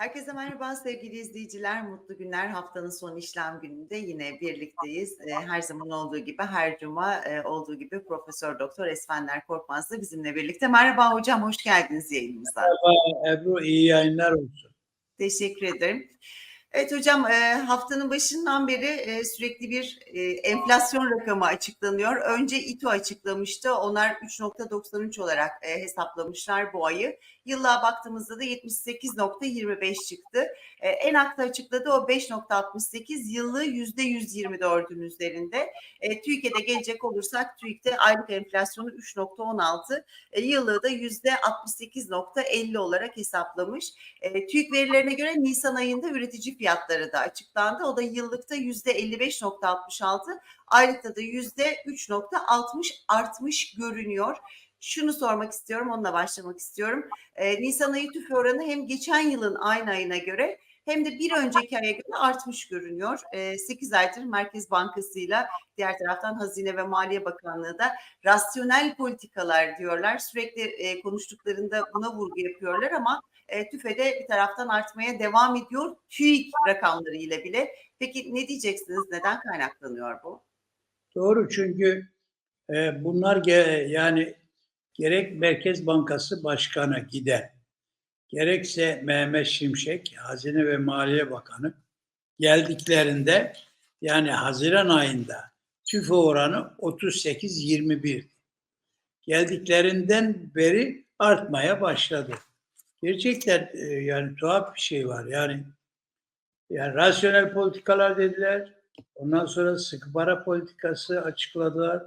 Herkese merhaba sevgili izleyiciler. Mutlu günler. Haftanın son işlem gününde yine birlikteyiz. Ee, Her zaman olduğu gibi, her cuma e, olduğu gibi Profesör Doktor Esfender Korkmaz da bizimle birlikte. Merhaba hocam, hoş geldiniz yayınımıza. Merhaba Ebru, iyi yayınlar olsun. Teşekkür ederim. Evet hocam e, haftanın başından beri e, sürekli bir e, enflasyon rakamı açıklanıyor. Önce İTO açıklamıştı. Onlar 3.93 olarak hesaplamışlar bu ayı. Yıllığa baktığımızda da 78.25 çıktı. Enak'ta açıkladı o 5.68 yıllığı %124'ün üzerinde. TÜİK'e gelecek olursak TÜİK'te aylık enflasyonu 3.16 e, yıllığı da %68.50 olarak hesaplamış. TÜİK verilerine göre Nisan ayında üretici fiyatları da açıklandı. O da yıllıkta %55.66, aylıkta da %3.60 artmış görünüyor. Şunu sormak istiyorum, onunla başlamak istiyorum. E, Nisan ayı tüfe oranı hem geçen yılın aynı ayına göre hem de bir önceki aya göre artmış görünüyor. E, 8 aydır Merkez Bankası'yla diğer taraftan Hazine ve Maliye Bakanlığı da rasyonel politikalar diyorlar. Sürekli e, konuştuklarında buna vurgu yapıyorlar ama e, tüfede bir taraftan artmaya devam ediyor TÜİK rakamları ile bile. Peki ne diyeceksiniz? Neden kaynaklanıyor bu? Doğru çünkü e, bunlar ge- yani gerek Merkez Bankası Başkanı giden, gerekse Mehmet Şimşek, Hazine ve Maliye Bakanı geldiklerinde yani Haziran ayında tüfe oranı 38-21. Geldiklerinden beri artmaya başladı. Gerçekten e, yani tuhaf bir şey var. Yani yani rasyonel politikalar dediler. Ondan sonra sıkı para politikası açıkladılar.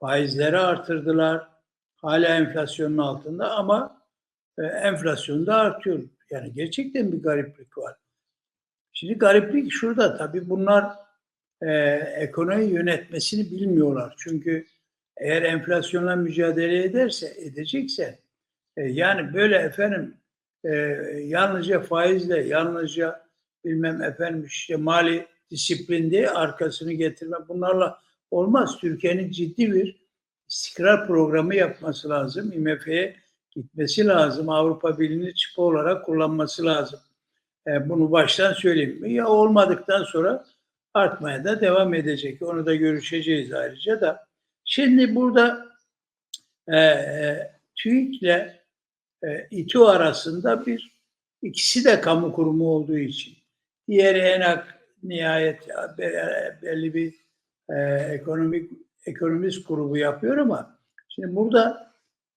Faizleri artırdılar. Hala enflasyonun altında ama e, enflasyon da artıyor. Yani gerçekten bir gariplik var. Şimdi gariplik şurada tabii bunlar e, ekonomi yönetmesini bilmiyorlar. Çünkü eğer enflasyonla mücadele ederse, edecekse e, yani böyle efendim e, yalnızca faizle, yalnızca bilmem efendim işte mali disiplinde arkasını getirme bunlarla olmaz. Türkiye'nin ciddi bir istikrar programı yapması lazım. IMF'ye gitmesi lazım. Avrupa Birliği'ni çıpa olarak kullanması lazım. E, bunu baştan söyleyeyim. Ya olmadıktan sonra artmaya da devam edecek. Onu da görüşeceğiz ayrıca da. Şimdi burada e, e, TÜİK ile e, İTÜ arasında bir ikisi de kamu kurumu olduğu için diğeri ENAK nihayet be- belli bir e, ekonomik ekonomist grubu yapıyor ama şimdi burada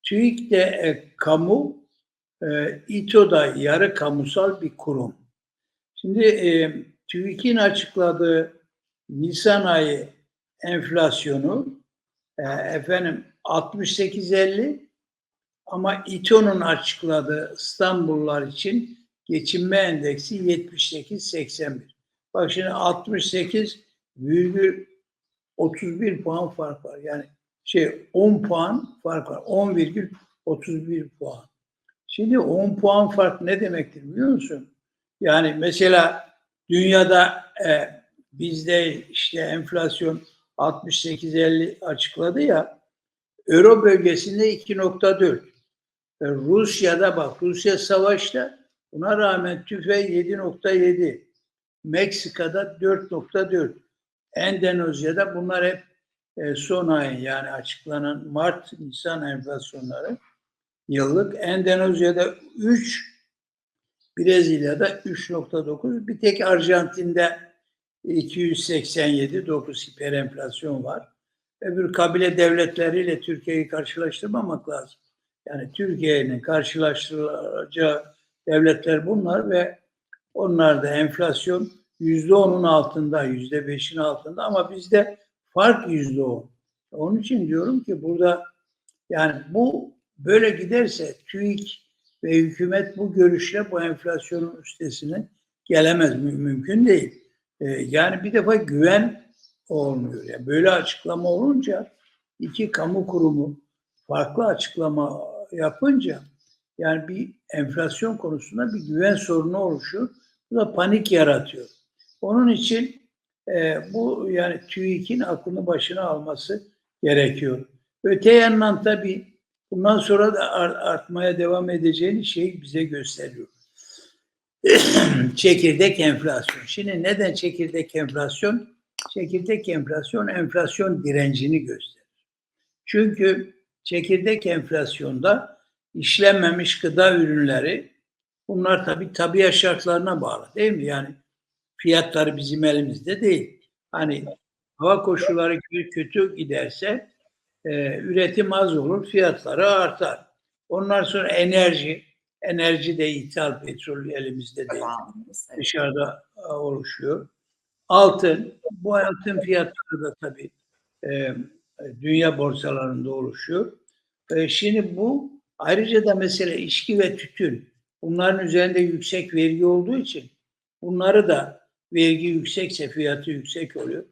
TÜİK de e, kamu e, İTO da yarı kamusal bir kurum. Şimdi e, TÜİK'in açıkladığı Nisan ayı enflasyonu e, efendim 68.50 ama İTO'nun açıkladığı İstanbullular için geçinme endeksi 78.81. Bak şimdi 68 virgül 31 puan fark var. Yani şey 10 puan fark var. 10,31 puan. Şimdi 10 puan fark ne demektir biliyor musun? Yani mesela dünyada e, bizde işte enflasyon 68-50 açıkladı ya Euro bölgesinde 2.4. E, Rusya'da bak Rusya savaşta buna rağmen tüfe 7.7. Meksika'da 4.4. Endonezya'da bunlar hep e, son ayın yani açıklanan Mart Nisan enflasyonları yıllık. Endonezya'da 3, Brezilya'da 3.9, bir tek Arjantin'de 287 9 hiperenflasyon var. Öbür kabile devletleriyle Türkiye'yi karşılaştırmamak lazım. Yani Türkiye'nin karşılaştıracağı devletler bunlar ve onlarda enflasyon yüzde onun altında, yüzde beşin altında ama bizde fark yüzde on. Onun için diyorum ki burada yani bu böyle giderse TÜİK ve hükümet bu görüşle bu enflasyonun üstesine gelemez. Mü- mümkün değil. Ee, yani bir defa güven olmuyor. Yani böyle açıklama olunca iki kamu kurumu farklı açıklama yapınca yani bir enflasyon konusunda bir güven sorunu oluşuyor. Bu da panik yaratıyor. Onun için e, bu yani TÜİK'in aklını başına alması gerekiyor. Öte yandan tabii bundan sonra da ar- artmaya devam edeceğini şey bize gösteriyor. çekirdek enflasyon. Şimdi neden çekirdek enflasyon? Çekirdek enflasyon enflasyon direncini gösterir. Çünkü çekirdek enflasyonda işlenmemiş gıda ürünleri bunlar tabii tabiat şartlarına bağlı değil mi? Yani fiyatları bizim elimizde değil. Hani hava koşulları kö- kötü giderse e, üretim az olur, fiyatları artar. Ondan sonra enerji, enerji de ithal petrol elimizde değil dışarıda e, oluşuyor. Altın, bu altın fiyatları da tabii e, dünya borsalarında oluşuyor. E, şimdi bu ayrıca da mesela içki ve tütün bunların üzerinde yüksek vergi olduğu için bunları da vergi yüksekse fiyatı yüksek oluyor.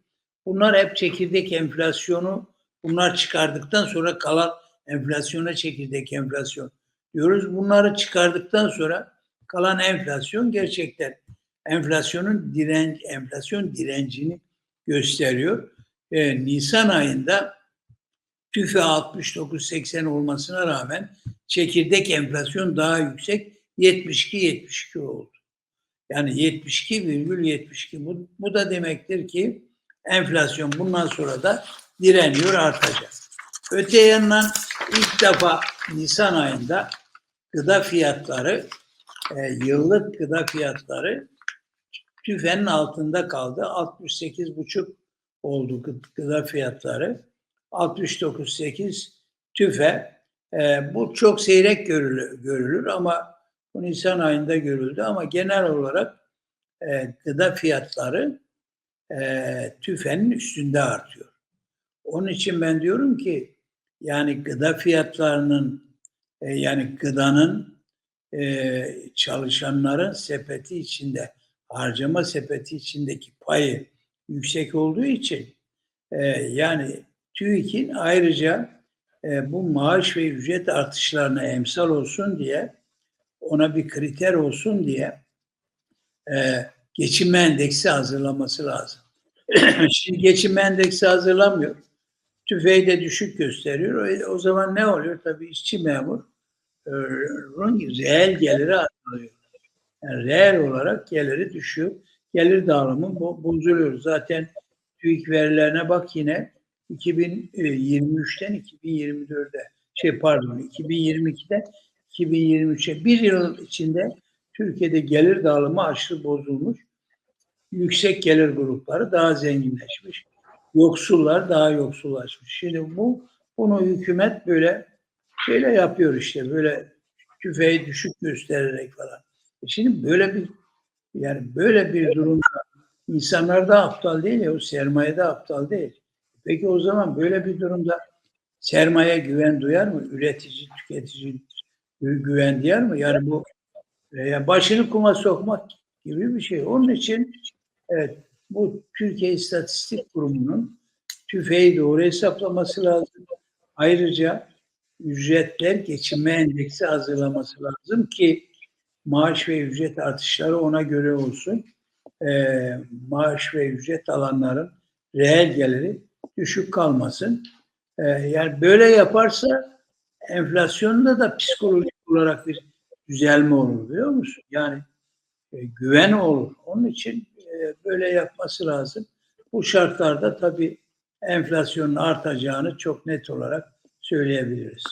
Bunlar hep çekirdek enflasyonu bunlar çıkardıktan sonra kalan enflasyona çekirdek enflasyon diyoruz. Bunları çıkardıktan sonra kalan enflasyon gerçekten enflasyonun direnç enflasyon direncini gösteriyor. Ee, Nisan ayında TÜFE 69-80 olmasına rağmen çekirdek enflasyon daha yüksek 72-72 oldu. Yani 72,72 bu, bu da demektir ki enflasyon bundan sonra da direniyor artacak. Öte yandan ilk defa Nisan ayında gıda fiyatları e, yıllık gıda fiyatları tüfenin altında kaldı. 68,5 oldu gı- gıda fiyatları. 69,8 tüfe. E, bu çok seyrek görülür, görülür ama bu Nisan ayında görüldü ama genel olarak e, gıda fiyatları e, tüfenin üstünde artıyor. Onun için ben diyorum ki yani gıda fiyatlarının e, yani gıdanın e, çalışanların sepeti içinde harcama sepeti içindeki payı yüksek olduğu için e, yani TÜİK'in ayrıca e, bu maaş ve ücret artışlarına emsal olsun diye ona bir kriter olsun diye e, geçinme endeksi hazırlaması lazım. Şimdi geçinme endeksi hazırlamıyor. Tüfeği de düşük gösteriyor. O, o zaman ne oluyor? Tabii işçi memur e, reel geliri azalıyor. Yani reel olarak geliri düşüyor. Gelir dağılımı bo- bozuluyor. Zaten TÜİK verilerine bak yine 2023'ten 2024'e şey pardon 2022'den 2023'e bir yıl içinde Türkiye'de gelir dağılımı aşırı bozulmuş. Yüksek gelir grupları daha zenginleşmiş. Yoksullar daha yoksullaşmış. Şimdi bu bunu hükümet böyle şeyle yapıyor işte böyle tüfeği düşük göstererek falan. E Şimdi böyle bir yani böyle bir durumda insanlar da aptal değil ya o sermaye de aptal değil. Peki o zaman böyle bir durumda sermaye güven duyar mı? Üretici, tüketici güven duyar mı? Yani bu e, yani başını kuma sokmak gibi bir şey. Onun için evet bu Türkiye İstatistik Kurumu'nun tüfeği doğru hesaplaması lazım. Ayrıca ücretler geçinme endeksi hazırlaması lazım ki maaş ve ücret artışları ona göre olsun. Ee, maaş ve ücret alanların reel geliri düşük kalmasın. Ee, yani böyle yaparsa enflasyonda da psikolojik olarak bir düzelme olur biliyor musun? Yani e, güven olur. Onun için e, böyle yapması lazım. Bu şartlarda tabii enflasyonun artacağını çok net olarak söyleyebiliriz.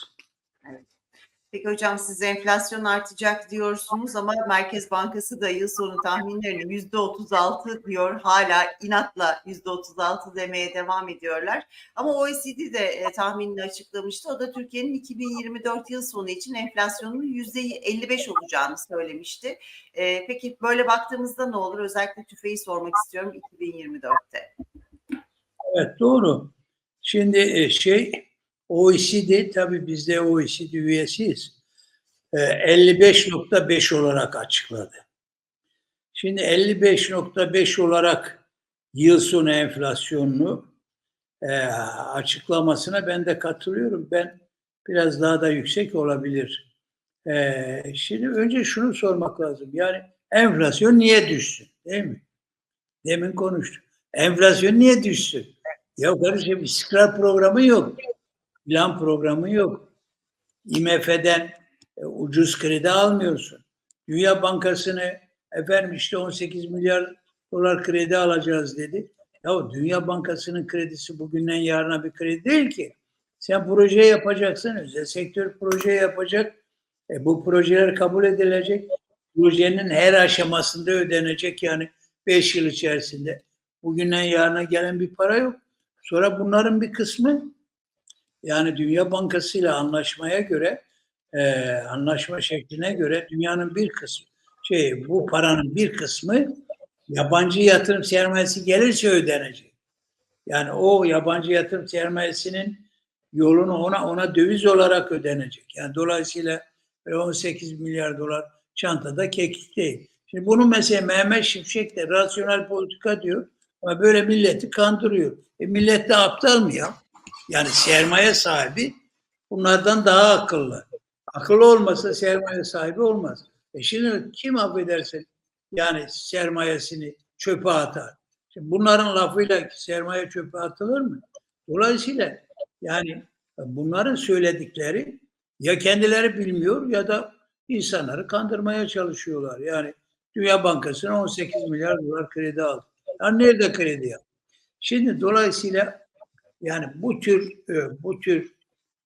Peki hocam siz enflasyon artacak diyorsunuz ama Merkez Bankası da yıl sonu tahminlerini yüzde 36 diyor. Hala inatla yüzde 36 demeye devam ediyorlar. Ama OECD de e, tahminini açıklamıştı. O da Türkiye'nin 2024 yıl sonu için enflasyonun yüzde 55 olacağını söylemişti. E, peki böyle baktığımızda ne olur? Özellikle tüfeği sormak istiyorum 2024'te. Evet doğru. Şimdi e, şey OECD tabii biz de OECD üyesiyiz. E, 55.5 olarak açıkladı. Şimdi 55.5 olarak yıl sonu enflasyonunu e, açıklamasına ben de katılıyorum. Ben biraz daha da yüksek olabilir. E, şimdi önce şunu sormak lazım. Yani enflasyon niye düşsün? Değil mi? Demin konuştuk. Enflasyon niye düşsün? Ya kardeşim istikrar programı yok. Plan programı yok. IMF'den e, ucuz kredi almıyorsun. Dünya Bankası'nı Efendim işte 18 milyar dolar kredi alacağız dedi. Ya Dünya Bankası'nın kredisi bugünden yarına bir kredi değil ki. Sen proje yapacaksın, özel sektör proje yapacak. E, bu projeler kabul edilecek. Projenin her aşamasında ödenecek yani 5 yıl içerisinde. Bugünden yarına gelen bir para yok. Sonra bunların bir kısmı yani Dünya Bankası ile anlaşmaya göre e, anlaşma şekline göre dünyanın bir kısmı şey bu paranın bir kısmı yabancı yatırım sermayesi gelirse ödenecek. Yani o yabancı yatırım sermayesinin yolunu ona ona döviz olarak ödenecek. Yani dolayısıyla böyle 18 milyar dolar çantada kekik değil. Şimdi bunu mesela Mehmet Şimşek de rasyonel politika diyor ama böyle milleti kandırıyor. E millet de aptal mı ya? Yani sermaye sahibi bunlardan daha akıllı. Akıllı olmasa sermaye sahibi olmaz. E şimdi kim affedersin yani sermayesini çöpe atar? Şimdi bunların lafıyla sermaye çöpe atılır mı? Dolayısıyla yani bunların söyledikleri ya kendileri bilmiyor ya da insanları kandırmaya çalışıyorlar. Yani Dünya Bankası'na 18 milyar dolar kredi aldı. Ya nerede kredi ya? Şimdi dolayısıyla yani bu tür e, bu tür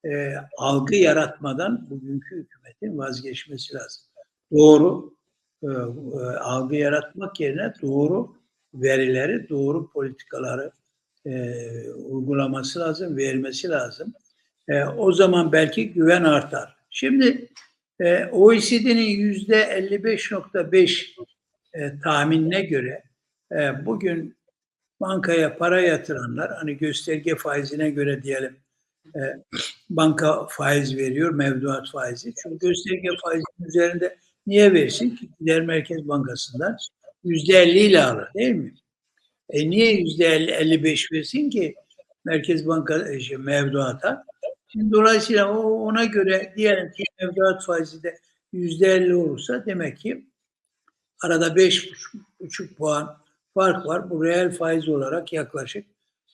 e, algı yaratmadan bugünkü hükümetin vazgeçmesi lazım. Doğru e, e, algı yaratmak yerine doğru verileri, doğru politikaları e, uygulaması lazım, vermesi lazım. E, o zaman belki güven artar. Şimdi e, OECD'nin yüzde 55.5 e, tahminine göre e, bugün bankaya para yatıranlar hani gösterge faizine göre diyelim e, banka faiz veriyor, mevduat faizi. Çünkü gösterge faizinin üzerinde niye versin ki? Gider Merkez Bankası'ndan yüzde 50 ile alır değil mi? E niye yüzde 55 versin ki Merkez Banka şey, mevduata? Şimdi dolayısıyla o, ona göre diyelim ki mevduat faizi de yüzde 50 olursa demek ki arada beş buçuk puan fark var. Bu reel faiz olarak yaklaşık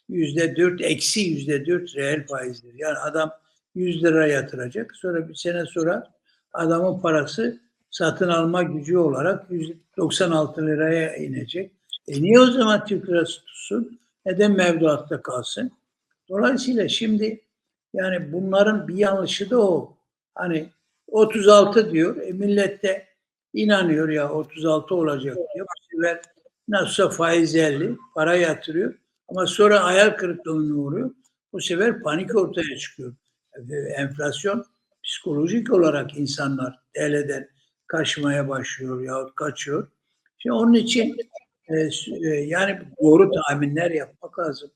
yüzde dört eksi yüzde dört reel faizdir. Yani adam 100 lira yatıracak. Sonra bir sene sonra adamın parası satın alma gücü olarak 196 liraya inecek. E niye o zaman Türk lirası tutsun? Neden mevduatta kalsın? Dolayısıyla şimdi yani bunların bir yanlışı da o. Hani 36 diyor. E millet de inanıyor ya 36 olacak diyor. Bu sefer nasılsa faiz 50 para yatırıyor. Ama sonra hayal kırıklığına uğruyor. Bu sefer panik ortaya çıkıyor. Enflasyon psikolojik olarak insanlar TL'den kaçmaya başlıyor yahut kaçıyor. Şimdi onun için e, e, yani doğru tahminler yapmak lazım.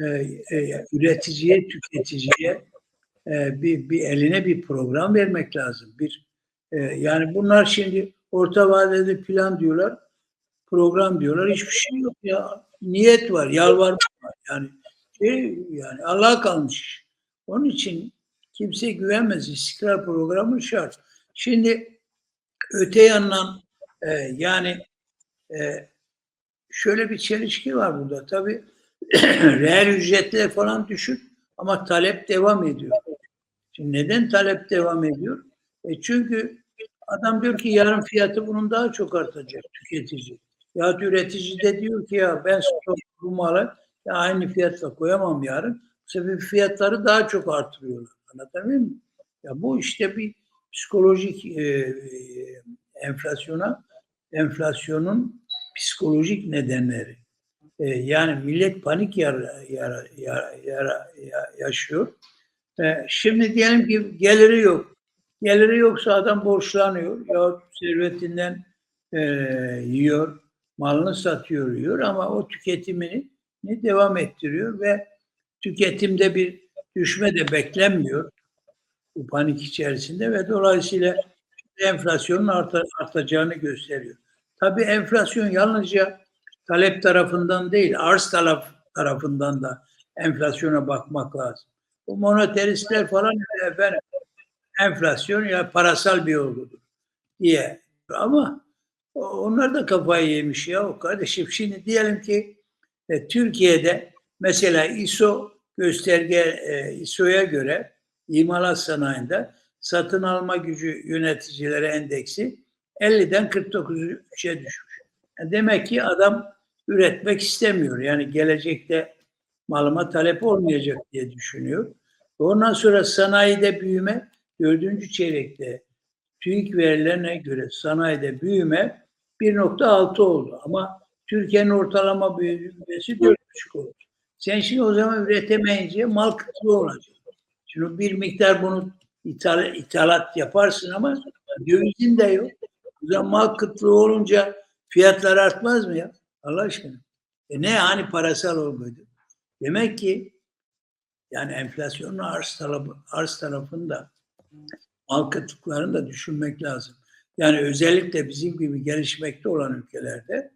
E, üreticiye, tüketiciye bir, bir eline bir program vermek lazım. Bir yani bunlar şimdi orta vadeli plan diyorlar, program diyorlar. Hiçbir şey yok ya. Niyet var, yalvarma var. Yani şey, yani Allah'a kalmış. Onun için kimse güvenmez. İstikrar programı şart. Şimdi öte yandan e, yani e, şöyle bir çelişki var burada. Tabii reel ücretler falan düşük ama talep devam ediyor. Şimdi neden talep devam ediyor? E çünkü adam diyor ki yarın fiyatı bunun daha çok artacak tüketici. Ya üretici de diyor ki ya ben bu malı ya aynı fiyatla koyamam yarın. Bu sefer fiyatları daha çok artırıyorlar. Anlatabiliyor muyum? Ya bu işte bir psikolojik e, enflasyona enflasyonun psikolojik nedenleri. E, yani millet panik yar, yar, yar, yar, yaşıyor. E, şimdi diyelim ki geliri yok. Geliri yoksa adam borçlanıyor ya servetinden e, yiyor, malını satıyor yiyor ama o tüketimini ne devam ettiriyor ve tüketimde bir düşme de beklenmiyor bu panik içerisinde ve dolayısıyla enflasyonun arta, artacağını gösteriyor. Tabii enflasyon yalnızca talep tarafından değil, arz taraf tarafından da enflasyona bakmak lazım. Bu monetaristler falan efendim enflasyon ya parasal bir olgudur diye. Ama onlar da kafayı yemiş ya o kardeşim. Şimdi diyelim ki e, Türkiye'de mesela ISO gösterge e, ISO'ya göre imalat sanayinde satın alma gücü yöneticileri endeksi 50'den 49'e düşmüş. Yani demek ki adam üretmek istemiyor. Yani gelecekte malıma talep olmayacak diye düşünüyor. Ondan sonra sanayide büyüme dördüncü çeyrekte TÜİK verilerine göre sanayide büyüme 1.6 oldu. Ama Türkiye'nin ortalama büyümesi 4.5 oldu. Sen şimdi o zaman üretemeyince mal kıtlığı olacak. Şimdi bir miktar bunu ithal, ithalat yaparsın ama dövizin de yok. O zaman mal kıtlığı olunca fiyatlar artmaz mı ya? Allah aşkına. E ne hani parasal olmaydı? Demek ki yani enflasyonun arz, tarafı, arz tarafında kıtlıklarını da düşünmek lazım. Yani özellikle bizim gibi gelişmekte olan ülkelerde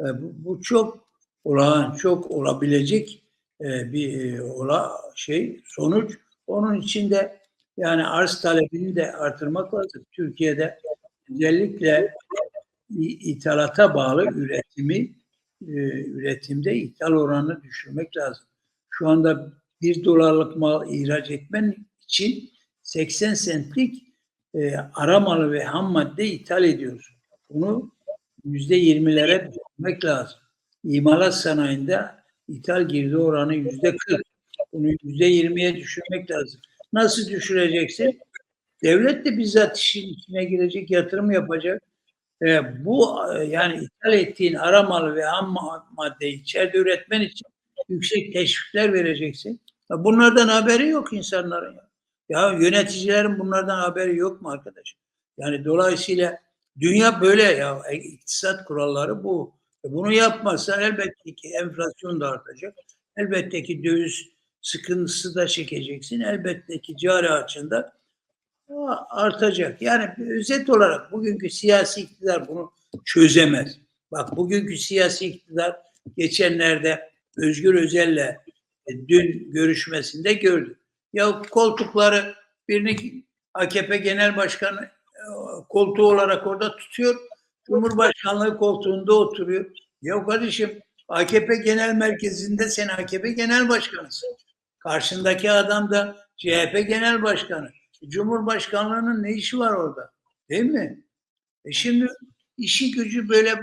e, bu, bu çok olağan, çok olabilecek e, bir e, ola şey sonuç. Onun içinde yani arz talebini de artırmak lazım. Türkiye'de özellikle ithalata bağlı üretimi üretimde ithal oranını düşürmek lazım. Şu anda bir dolarlık mal ihraç etmen için 80 sentlik e, ara malı ve ham madde ithal ediyoruz. Bunu yüzde yirmilere düşürmek lazım. İmalat sanayinde ithal girdi oranı yüzde 40. Bunu yüzde yirmiye düşürmek lazım. Nasıl düşüreceksin? Devlet de bizzat işin içine girecek, yatırım yapacak. E, bu e, yani ithal ettiğin ara malı ve ham ma- maddeyi içeride üretmen için yüksek teşvikler vereceksin. Bunlardan haberi yok insanların. Ya. yöneticilerin bunlardan haberi yok mu arkadaş? Yani dolayısıyla dünya böyle ya. E, iktisat kuralları bu. E, Bunu yapmazsan elbette ki enflasyon da artacak. Elbette ki döviz sıkıntısı da çekeceksin. Elbette ki cari açığında artacak. Yani özet olarak bugünkü siyasi iktidar bunu çözemez. Bak bugünkü siyasi iktidar geçenlerde Özgür Özel'le e, dün görüşmesinde gördük. Ya koltukları birini AKP Genel Başkanı e, koltuğu olarak orada tutuyor. Cumhurbaşkanlığı koltuğunda oturuyor. Ya kardeşim AKP Genel Merkezi'nde sen AKP Genel Başkanısın. Karşındaki adam da CHP Genel Başkanı. Cumhurbaşkanlığının ne işi var orada? Değil mi? E şimdi işi gücü böyle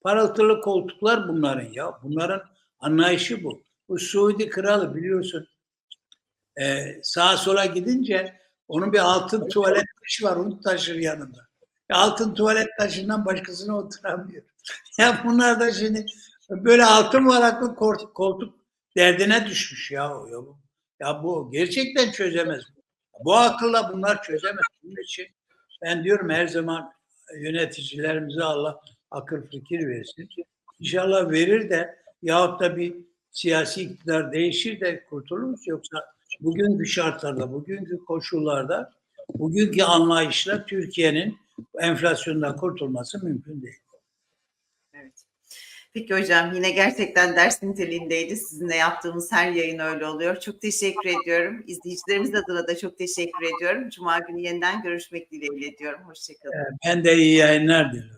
parıltılı koltuklar bunların ya. Bunların anlayışı bu. Bu Suudi kralı biliyorsun e, sağa sola gidince onun bir altın tuvalet taşı var onu taşır yanında. E, altın tuvalet taşından başkasına oturamıyor. ya bunlar da şimdi böyle altın varaklı koltuk, koltuk derdine düşmüş ya. Ya bu, ya bu gerçekten çözemez. Bu akılla bunlar çözemez. Bunun için ben diyorum her zaman yöneticilerimize Allah akıl fikir versin. İnşallah verir de yahut da bir siyasi iktidar değişir de kurtuluruz. Yoksa bugünkü şartlarda, bugünkü koşullarda, bugünkü anlayışla Türkiye'nin enflasyondan kurtulması mümkün değil. Evet. Peki hocam yine gerçekten ders niteliğindeydi. Sizinle yaptığımız her yayın öyle oluyor. Çok teşekkür ediyorum. İzleyicilerimiz adına da çok teşekkür ediyorum. Cuma günü yeniden görüşmek dileğiyle diyorum. Hoşçakalın. Ben de iyi yayınlar diliyorum.